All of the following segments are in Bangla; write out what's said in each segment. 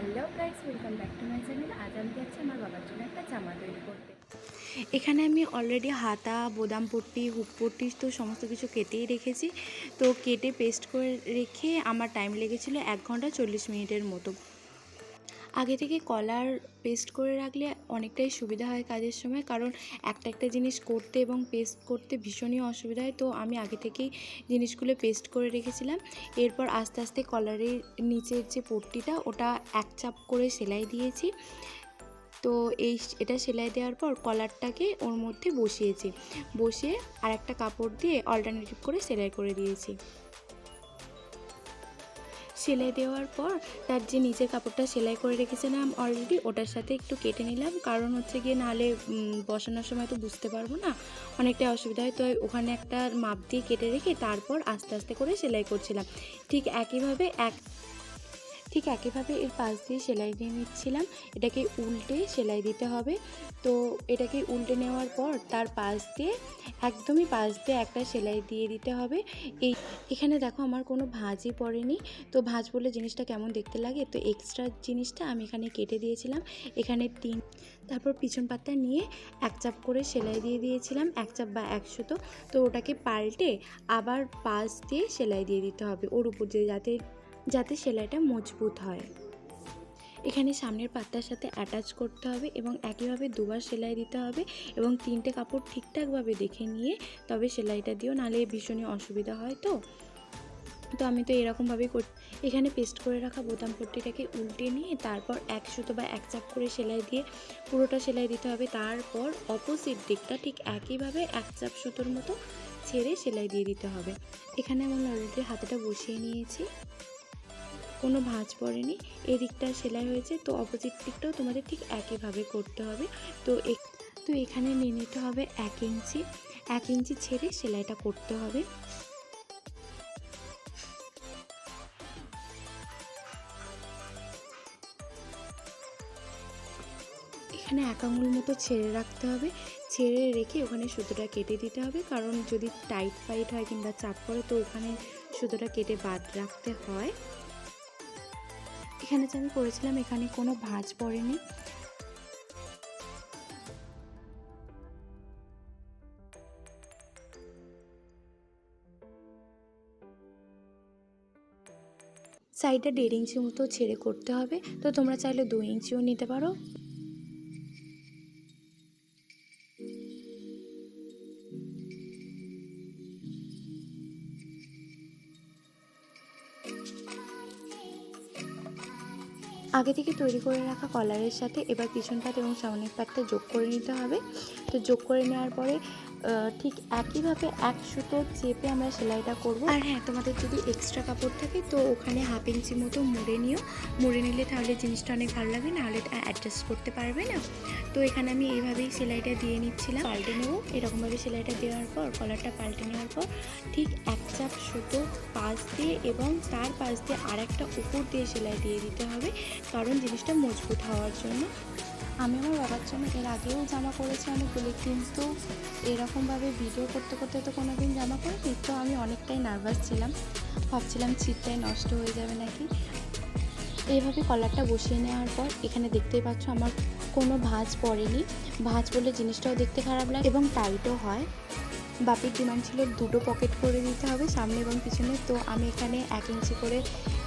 Hello guys, welcome back to my channel. আজ আমি যাচ্ছি আমার বাবার জন্য একটা জামা তৈরি করতে। এখানে আমি অলরেডি হাতা, বোদাম পট্টি, হুক পট্টি, তো সমস্ত কিছু কেটেই রেখেছি। তো কেটে পেস্ট করে রেখে আমার টাইম লেগেছিল এক ঘণ্টা চল্লিশ মিনিটের মতো। আগে থেকে কলার পেস্ট করে রাখলে অনেকটাই সুবিধা হয় কাজের সময়। কারণ একটা একটা জিনিস করতে এবং পেস্ট করতে ভীষণই অসুবিধা হয়। তো আমি আগে থেকেই জিনিসগুলো পেস্ট করে রেখেছিলাম। এরপর আস্তে আস্তে কলারের নিচের যে পট্টিটা, ওটা এক চাপ করে সেলাই দিয়েছি। তো এই এটা সেলাই দেওয়ার পর কলারটাকে ওর মধ্যে বসিয়েছি। বসিয়ে আর একটা কাপড় দিয়ে অল্টারনেটিভ করে সেলাই করে দিয়েছি। সেলাই দেওয়ার পর তার যে নিজের কাপড়টা সেলাই করে রেখেছে রেখেছিলাম অলরেডি ওটার সাথে একটু কেটে নিলাম। কারণ হচ্ছে গিয়ে নাহলে বসানোর সময় তো বুঝতে পারব না। অনেকটা অসুবিধা হয়। তো ওখানে একটা মাপ দিয়ে কেটে রেখে তারপর আস্তে আস্তে করে সেলাই করছিলাম। ঠিক একইভাবে এক ঠিক একইভাবে এর পাশ দিয়ে সেলাই দিয়ে নিচ্ছিলাম। এটাকে উল্টে সেলাই দিতে হবে। তো এটাকে উল্টে নেওয়ার পর তার পাশ দিয়ে, একদমই পাশ দিয়ে একটা সেলাই দিয়ে দিতে হবে। এই এখানে দেখো আমার কোনো ভাঁজই পড়েনি। তো ভাঁজ বলে জিনিসটা কেমন দেখতে লাগে? তো এক্সট্রা জিনিসটা আমি এখানে কেটে দিয়েছিলাম। এখানে তিন তারপর পিছন পাতা নিয়ে এক চাপ করে সেলাই দিয়ে দিয়েছিলাম, এক চাপ বা এক সুতো। তো ওটাকে পাল্টে আবার পাশ দিয়ে সেলাই দিয়ে দিতে হবে। ওর উপর দিয়ে যাতে যাতে সেলাইটা মজবুত হয়। এখানে সামনের পাতার সাথে অ্যাটাচ করতে হবে এবং একইভাবে দুবার সেলাই দিতে হবে এবং তিনটে কাপড় ঠিকঠাকভাবে দেখে নিয়ে তবে সেলাইটা দিও, নাহলে ভীষণই অসুবিধা হয় তো। তো আমি তো এরকমভাবেই কর, এখানে পেস্ট করে রাখা বোতাম পট্টিটাকে উল্টে নিয়ে তারপর এক সুতো বা এক চাপ করে সেলাই দিয়ে পুরোটা সেলাই দিতে হবে। তারপর অপোজিট দিকটা ঠিক একইভাবে এক চাপ সুতোর মতো ছেড়ে সেলাই দিয়ে দিতে হবে। এখানে আমি অলরেডি হাতাটা বসিয়ে নিয়েছি। কোনো ভাঁজ পড়েনি। এদিকটা সেলাই হয়েছে, তো অপোজিট দিকটাও তোমাদের ঠিক একইভাবে করতে হবে। তো তো এখানে নিয়ে নিতে হবে এক ইঞ্চি। এক ইঞ্চি ছেড়ে সেলাইটা করতে হবে। এখানে এক আঙুল মতো ছেড়ে রাখতে হবে। ছেড়ে রেখে ওখানে সুতোটা কেটে দিতে হবে। কারণ যদি টাইট ফাইট হয় কিংবা চাপ পড়ে, তো ওখানে সুতোটা কেটে বাদ রাখতে হয়। এখানে যে আমি করেছিলাম এখানে কোনো ভাঁজ পড়েনি। সাইডটা দেড় ইঞ্চি মতো ছেড়ে করতে হবে। তো তোমরা চাইলে দু ইঞ্চিও নিতে পারো। আগে থেকে তৈরি করে রাখা কলারের সাথে এবার পিছন পাত এবং সামনের পাতটা যোগ করে নিতে হবে। তো যোগ করে নেওয়ার পরে ঠিক একইভাবে এক সুতো চেপে আমরা সেলাইটা করব। আর হ্যাঁ তোমাদের যদি এক্সট্রা কাপড় থাকে তো ওখানে হাফ ইঞ্চি মতো মুড়ে নিও। মুড়ে নিলে তাহলে জিনিসটা অনেক ভালো লাগবে নাহলে অ্যাডজাস্ট করতে পারবে না। তো এখানে আমি এইভাবেই সেলাইটা দিয়ে নিচ্ছিলাম। পাল্টে নেব। এরকমভাবে সেলাইটা দেওয়ার পর কলারটা পাল্টে নেওয়ার পর ঠিক এক চাপ সুতো পাশ দিয়ে এবং তার পাশ দিয়ে আর একটা উপর দিয়ে সেলাই দিয়ে দিতে হবে কারণ জিনিসটা মজবুত হওয়ার জন্য। আমি আমার বাবার জন্য এর আগেও জামা করেছি অনেকগুলি, কিন্তু এরকমভাবে ভিডিও করতে করতে তো কোনো দিন জামা করিনি তো আমি অনেকটাই নার্ভাস ছিলাম। ভাবছিলাম ছিটটাই নষ্ট হয়ে যাবে নাকি? এইভাবে কলারটা বসিয়ে নেওয়ার পর এখানে দেখতেই পাচ্ছ আমার কোনো ভাঁজ পড়েনি। ভাঁজ পড়লে জিনিসটাও দেখতে খারাপ লাগে এবং টাইটও হয়। বাপির ডিমান্ড ছিল দুটো পকেট করে দিতে হবে সামনে এবং পিছনে। তো আমি এখানে এক ইঞ্চি করে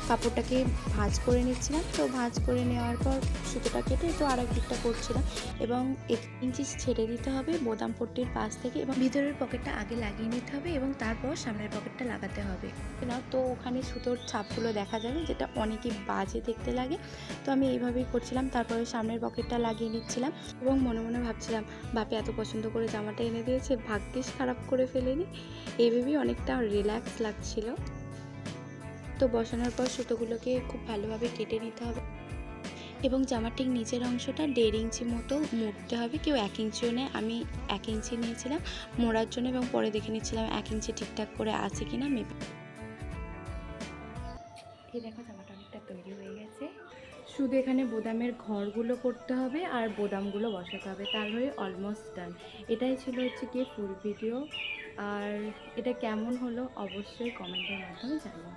কাপড়টাকে ভাঁজ করে নিচ্ছিলাম। তো ভাঁজ করে নেওয়ার পর সুতোটা কেটে তো আরেক দিকটা করছিলাম এবং এক ইঞ্চি ছেড়ে দিতে হবে বোতাম পট্টির পাশ থেকে এবং ভিতরের পকেটটা আগে লাগিয়ে নিতে হবে এবং তারপর সামনের পকেটটা লাগাতে হবে। না, তো ওখানে সুতোর ছাপগুলো দেখা যাবে যেটা অনেকই বাজে দেখতে লাগে। তো আমি এইভাবেই করছিলাম, তারপরে সামনের পকেটটা লাগিয়ে নিচ্ছিলাম এবং মনে মনে ভাবছিলাম, বাপে এত পছন্দ করে জামাটা এনে দিয়েছে, ভাগ্যিস খারাপ করে ফেলেনি। এইভাবেই অনেকটা রিল্যাক্স লাগছিল। তো বসানোর পর সুতোগুলোকে খুব ভালোভাবে কেটে নিতে হবে। এবং জামার ঠিক নিচের অংশটা দেড় ইঞ্চি মতো মুড়তে হবে। কেউ এক ইঞ্চিও নেয়, আমি এক ইঞ্চি নিয়েছিলাম। মোড়ার জন্য এবং পরে দেখে নিচ্ছিলাম এক ইঞ্চি ঠিকঠাক করে আছে কিনা, মেপে। দেখো জামাটা অনেকটা তৈরি হয়ে গেছে। শুধু এখানে বোদামের ঘরগুলো করতে হবে আর বোদামগুলো বসাতে হবে। তাহলে অলমোস্ট ডান এটাই ছিল হচ্ছে গিয়ে ফুল ভিডিও আর এটা কেমন হলো অবশ্যই কমেন্টের মাধ্যমে জানাও।